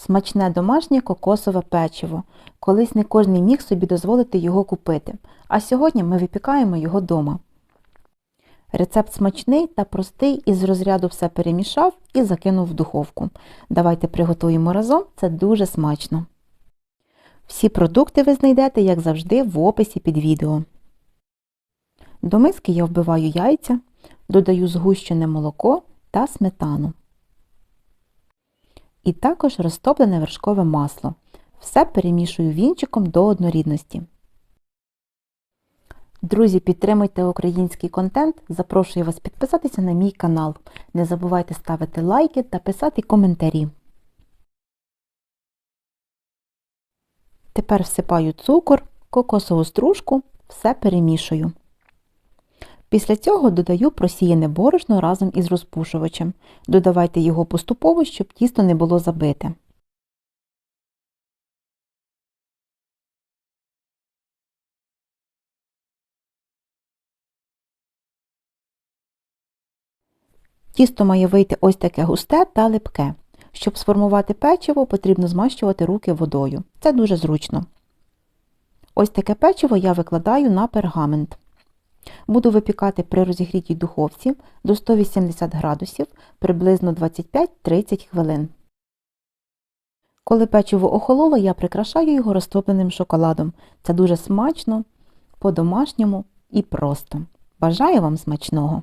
Смачне домашнє кокосове печиво. Колись не кожний міг собі дозволити його купити, а сьогодні ми випікаємо його дома. Рецепт смачний та простий, із розряду все перемішав і закинув в духовку. Давайте приготуємо разом, це дуже смачно. Всі продукти ви знайдете, як завжди, в описі під відео. До миски я вбиваю яйця, додаю згущене молоко та сметану. І також розтоплене вершкове масло. Все перемішую вінчиком до однорідності. Друзі, підтримуйте український контент. Запрошую вас підписатися на мій канал. Не забувайте ставити лайки та писати коментарі. Тепер всипаю цукор, кокосову стружку, все перемішую. Після цього додаю просіяне борошно разом із розпушувачем. Додавайте його поступово, щоб тісто не було забите. Тісто має вийти ось таке густе та липке. Щоб сформувати печиво, потрібно змащувати руки водою. Це дуже зручно. Ось таке печиво я викладаю на пергамент. Буду випікати при розігрітій духовці до 180 градусів приблизно 25-30 хвилин. Коли печиво охололо, я прикрашаю його розтопленим шоколадом. Це дуже смачно, по-домашньому і просто. Бажаю вам смачного!